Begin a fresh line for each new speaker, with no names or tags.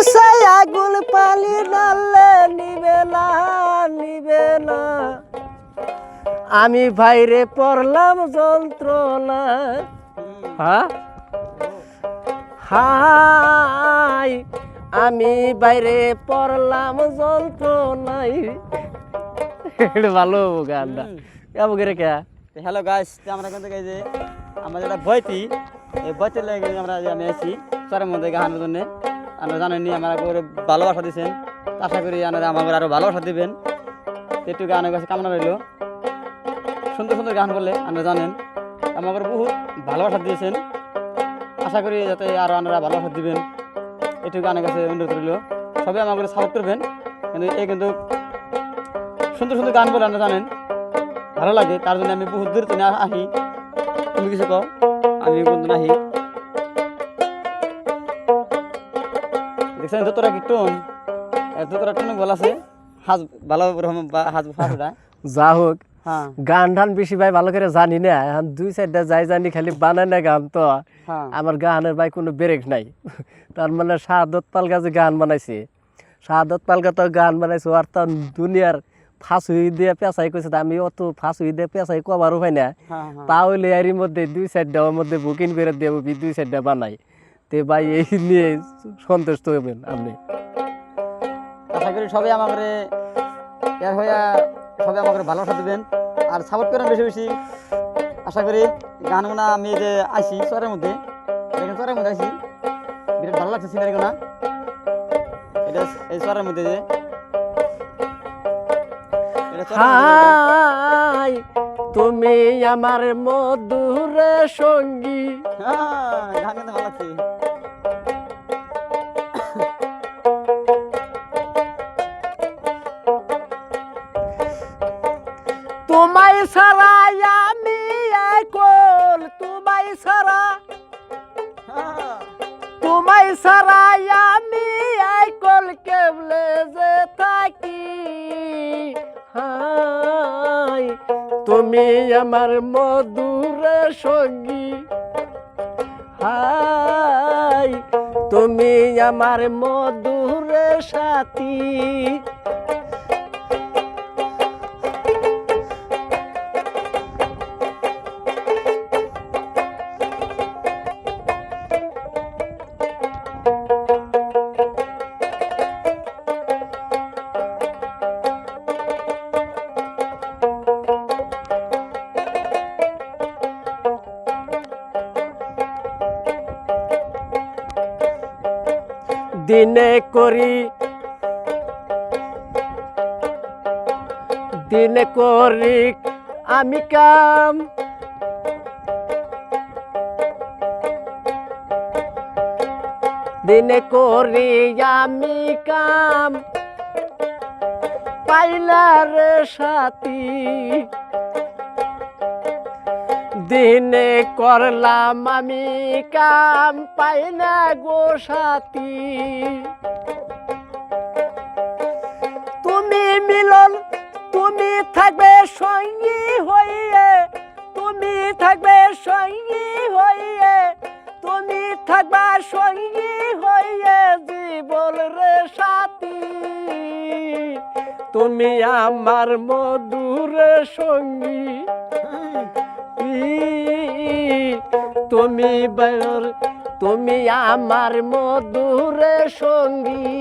আশায় আগুন পালি ডাললে নিবে না নিবে না। আমি বাইরে পড়লাম যন্ত্রণা হ্যাঁ হাই আমি বাইরে পড়লাম যন্ত্রণাই এটা ভালো গানটা করে কে?
হ্যালো গাইস আমরা থেকে এই যে আমাদের একটা বইতি এই বইতে লেগে আমরা আমি আছি চরের মধ্যে গাহানোর জন্য আমরা জানেননি, আমরা করে ভালোবাসা দিয়েছেন আশা করি আপনারা আমাকে আরও ভালোবাসা দিবেন। একটু গানের কাছে কামনা রইল। সুন্দর সুন্দর গান বললে আপনারা জানেন। আমাকে বহুত ভালোবাসা দিয়েছেন। আশা করি যাতে আরও আপনারা ভালোবাসা দিবেন। একটু গানের কাছে অনুরোধ রইল। সবাই আমাকে সাপোর্ট করবেন। কিন্তু এই কিন্তু সুন্দর সুন্দর গান বলে আপনারা জানেন। ভালো লাগে, তার জন্য আমি বহুত দূর থেকে আহি তুমি কিছু কও? আমি কোন আহি দেখছেন যতটা কি টোন এ যতটা টোন বল আছে হাজ ভালো রকম বা হাজ হাজটা
যা হোক
হ্যাঁ।
গান টান বেশি ভাই ভালো করে জানি না এখন দুই চারটা যাই জানি খালি বানায় না গান তো।
হ্যাঁ।
আমার গানের ভাই কোনো ব্রেক নাই। তার মানে শাহাদত পালকা যে গান বানাইছে। শাহাদত পালকা তো গান বানাইছে আর তো দুনিয়ার ফাঁস হই দিয়ে পেঁচাই কইছে আমি অত ফাঁস হই দিয়ে পেঁচাই কবারও পাই না।
হ্যাঁ হ্যাঁ।
তাহলে এরই মধ্যে দুই চারটার মধ্যে বুকিং করে দেবো দুই চারটা বানাই তে ভাই এই নিয়ে সন্তুষ্ট হবেন আপনি।
আশা করি সবাই আমাকে এর হইয়া সবাই আমাকে ভালোবাসা দিবেন। আর সাপোর্ট করেন বেশি বেশি। আশা করি গানগুনা আমি যে আইছি চরের মধ্যে দেখেন চরের মধ্যে আইছি। বিরাট ভালো লাগছে সিনারিগুনা। এটা এই চরের মধ্যে যে।
হাই তুমি আমার মধুর সঙ্গী।
হ্যাঁ, গান কিন্তু ভালো লাগছে।
ছাড়া আমি তোমায় ছাড়া
হ্যাঁ,
তোমায় ছাড়া আমি একল কেবলে যে থাকি। তুমি আমার মধুর সঙ্গী। হাই তুমি আমার মধুর সাথী। দিনে করি দিনে করি আমি কাম। দিনে করি আমি কাম। পাইলার সাথী দিনে করলাম আমি কাম, পাই না গো সাথী। তুমি মিলন, তুমি থাকবে সঙ্গী হইয়ে, তুমি থাকবে সঙ্গী হইয়ে, তুমি থাকবা সঙ্গী হইয়ে জীবন রে সাথী। তুমি আমার মধুর সঙ্গী। তুমি তুমি আমার মধুর সঙ্গী।